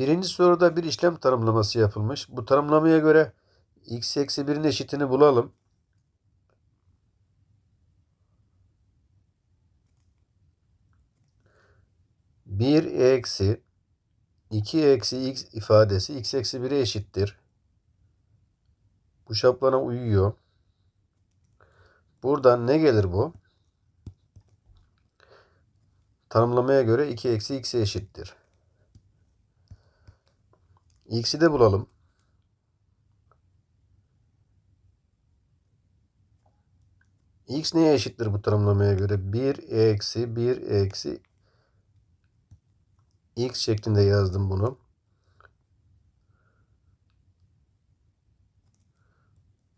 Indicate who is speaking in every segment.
Speaker 1: Birinci soruda bir işlem tanımlaması yapılmış. Bu tanımlamaya göre x eksi 1'in eşitini bulalım. Bir eksi 2 eksi x ifadesi x eksi 1'e eşittir. Bu şablona uyuyor. Buradan ne gelir bu? Tanımlamaya göre 2 eksi x'e eşittir. X'i de bulalım. X neye eşittir bu tanımlamaya göre? 1 eksi 1 eksi X şeklinde yazdım bunu.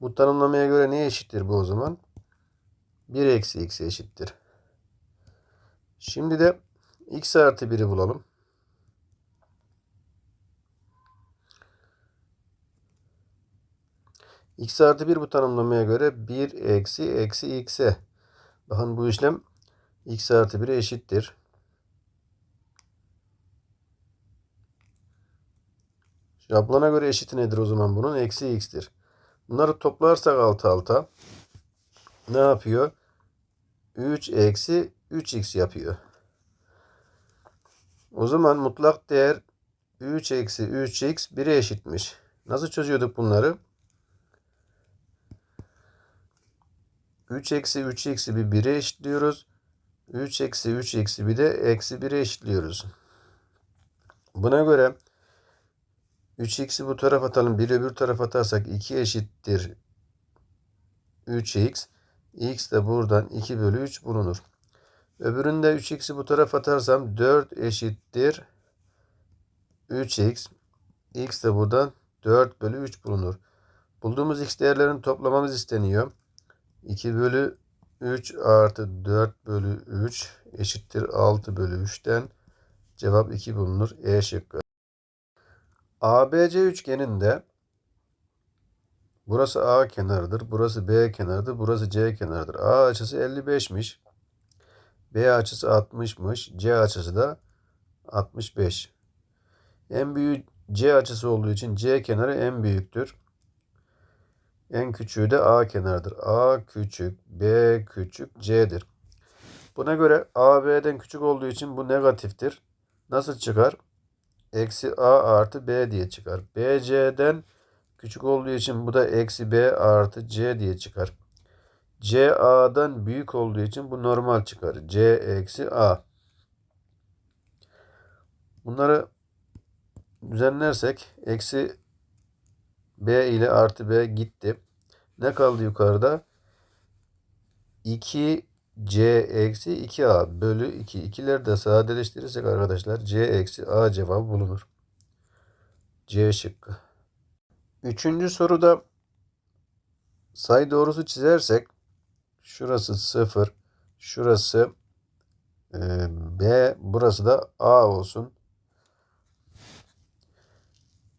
Speaker 1: Bu tanımlamaya göre neye eşittir bu o zaman? 1 eksi x'e eşittir. Şimdi de x artı 1'i bulalım. X artı 1 bu tanımlamaya göre 1 eksi eksi x'e. Bakın bu işlem x artı 1'e eşittir. Şablona göre eşit nedir o zaman bunun? Eksi x'tir. Bunları toplarsak alt alta ne yapıyor? 3 eksi 3x yapıyor. O zaman mutlak değer 3 eksi 3x 1'e eşitmiş. Nasıl çözüyorduk bunları? 3 eksi 3x'i bir 1'e eşitliyoruz. 3 eksi 3x'i bir de eksi 1'e eşitliyoruz. Buna göre 3x'i bu tarafa atalım. 1'i öbür tarafa atarsak 2 eşittir 3x. x de buradan 2 bölü 3 bulunur. Öbüründe 3x'i bu tarafa atarsam 4 eşittir 3x. x de buradan 4 bölü 3 bulunur. Bulduğumuz x değerlerini toplamamız isteniyor. 2 bölü 3 artı 4 bölü 3 eşittir 6 bölü 3'ten cevap 2 bulunur. E şıkkı. ABC üçgeninde burası A kenarıdır, burası B kenarıdır, burası C kenarıdır. A açısı 55'miş. B açısı 60'mış. C açısı da 65. En büyük C açısı olduğu için C kenarı en büyüktür. En küçüğü de A kenarıdır. A küçük, B küçük, C'dir. Buna göre A B'den küçük olduğu için bu negatiftir. Nasıl çıkar? Eksi A artı B diye çıkar. B C'den küçük olduğu için bu da eksi B artı C diye çıkar. C A'dan büyük olduğu için bu normal çıkar. C eksi A. Bunları düzenlersek eksi B ile artı B gitti. Ne kaldı yukarıda? 2 C eksi 2A bölü 2. İkileri de sadeleştirirsek arkadaşlar C eksi A cevabı bulunur. C şıkkı. Üçüncü soruda sayı doğrusu çizersek şurası 0, şurası e, B, burası da A olsun.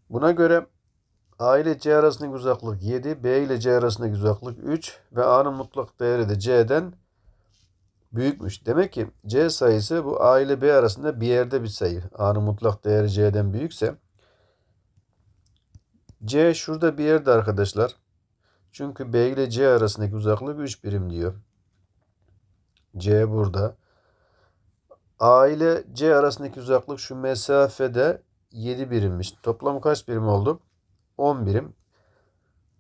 Speaker 1: Buna göre A ile C arasındaki uzaklık 7, B ile C arasındaki uzaklık 3 ve A'nın mutlak değeri de C'den büyükmüş. Demek ki C sayısı bu A ile B arasında bir yerde bir sayı. A'nın mutlak değeri C'den büyükse C şurada bir yerde arkadaşlar. Çünkü B ile C arasındaki uzaklık 3 birim diyor. C burada. A ile C arasındaki uzaklık şu mesafede 7 birimmiş. Toplam kaç birim oldu? 10 birim.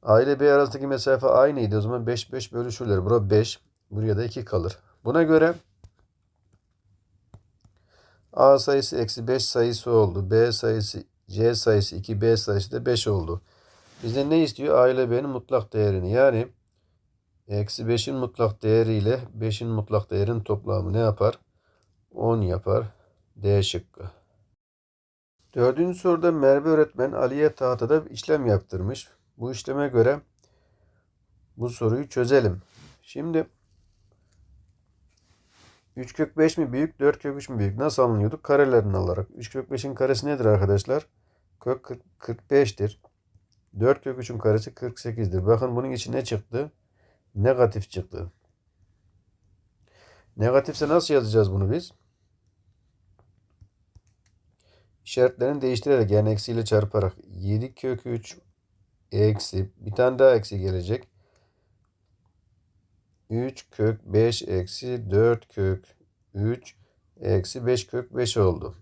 Speaker 1: A ile B arasındaki mesafe aynıydı. O zaman 5 5 bölüşürler. Bura 5. Buraya da 2 kalır. Buna göre A sayısı eksi 5 sayısı oldu. B sayısı C sayısı 2, B sayısı da 5 oldu. Bizden ne istiyor? A ile B'nin mutlak değerini. Yani eksi 5'in mutlak değeri ile 5'in mutlak değerinin toplamı ne yapar? 10 yapar. D şıkkı. Dördüncü soruda Merve öğretmen Ali'ye tahtada işlem yaptırmış. Bu işleme göre bu soruyu çözelim. Şimdi 3 kök 5 mi büyük, 4 kök 3 mü büyük? Nasıl anlıyorduk? Karelerini alarak. 3 kök 5'in karesi nedir arkadaşlar? Kök 40, 45'tir. 4 kök 3'ün karesi 48'dir. Bakın bunun içi ne çıktı? Negatif çıktı. Negatifse nasıl yazacağız bunu biz? İşaretlerini değiştirerek yani eksiyle çarparak 7 kök 3 eksi bir tane daha eksi gelecek. 3 kök 5 eksi 4 kök 3 eksi 5 kök 5 oldu.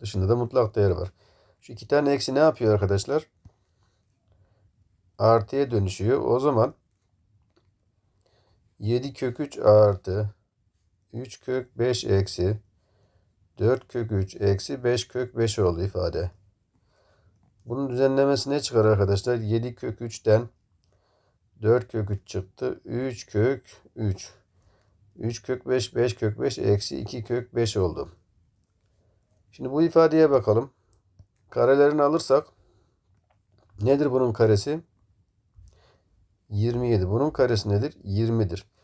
Speaker 1: Dışında da mutlak değer var. Şu iki tane eksi ne yapıyor arkadaşlar? Artıya dönüşüyor. O zaman 7 kök 3 artı 3 kök 5 eksi 4 kök 3 eksi 5 kök 5 oldu ifade. Bunun düzenlemesi ne çıkar arkadaşlar? 7 kök 3'ten 4 kök 3 çıktı. 3 kök 3. 3 kök 5 5 kök 5 eksi 2 kök 5 oldu. Şimdi bu ifadeye bakalım. Karelerini alırsak nedir bunun karesi? 27. Bunun karesi nedir? 20'dir.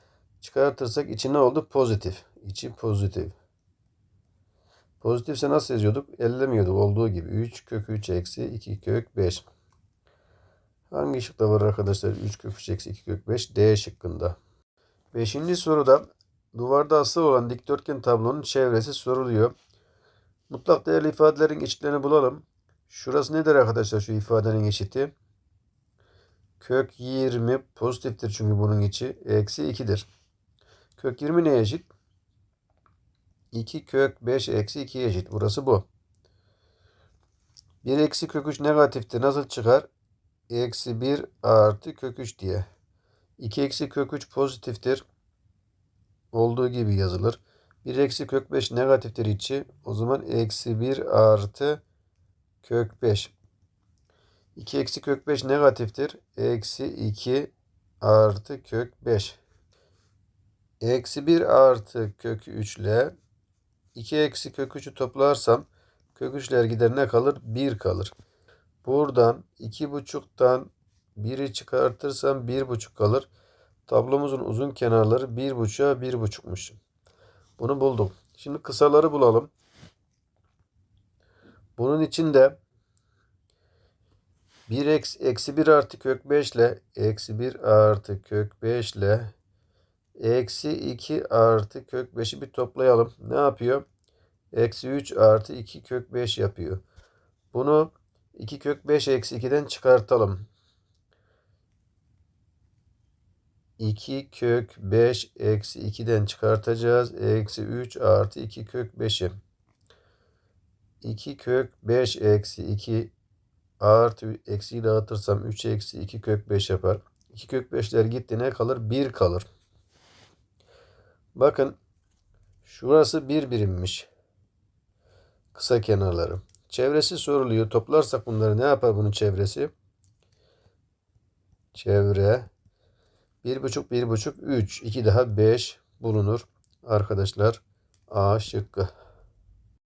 Speaker 1: Çıkartırsak içi ne oldu? Pozitif. İçi pozitif. Pozitifse nasıl yazıyorduk? Ellemiyorduk olduğu gibi. 3 kök 3 eksi 2 kök 5. Hangi şıkta var arkadaşlar? 3 kök 3 eksi 2 kök 5. D şıkkında. Beşinci soruda duvarda asılı olan dikdörtgen tablonun çevresi soruluyor. Mutlak değerli ifadelerin eşitlerini bulalım. Şurası nedir arkadaşlar şu ifadenin eşiti? Kök 20 pozitiftir çünkü bunun içi. Eksi 2'dir. Kök 20 neye eşit? 2 kök 5 eksi 2'ye eşit. Burası bu. 1 eksi kök 3 negatiftir. Nasıl çıkar? Eksi 1 artı kök 3 diye. 2 eksi kök 3 pozitiftir. Olduğu gibi yazılır. 1 eksi kök 5 negatiftir içi. O zaman eksi 1 artı kök 5. 2 eksi kök 5 negatiftir. Eksi 2 artı kök 5. Eksi 1 artı kök 3 ile 2 eksi kök 3'ü toplarsam kök 3'ler gider ne kalır? 1 kalır. Buradan 2,5'tan 1'i çıkartırsam 1,5 kalır. Tablomuzun uzun kenarları 1,5'a 1,5'muş. Bunu buldum. Şimdi kısaları bulalım. Bunun için de 1 eksi, eksi 1 artı kök 5 ile eksi 1 artı kök 5 ile eksi 2 artı kök 5'i bir toplayalım. Ne yapıyor? Eksi 3 artı 2 kök 5 yapıyor. Bunu 2 kök 5 eksi 2'den çıkartalım. 2 kök 5 eksi 2'den çıkartacağız. Eksi 3 artı 2 kök 5'i. 2 kök 5 eksi 2 artı eksiyi dağıtırsam 3 eksi 2 kök 5 yapar. 2 kök 5'ler gitti ne kalır? 1 kalır. Bakın şurası 1 birimmiş. Kısa kenarları. Çevresi soruluyor. Toplarsak bunları ne yapar bunun çevresi? Çevre 1,5 1,5 3 2 daha 5 bulunur. Arkadaşlar A şıkkı.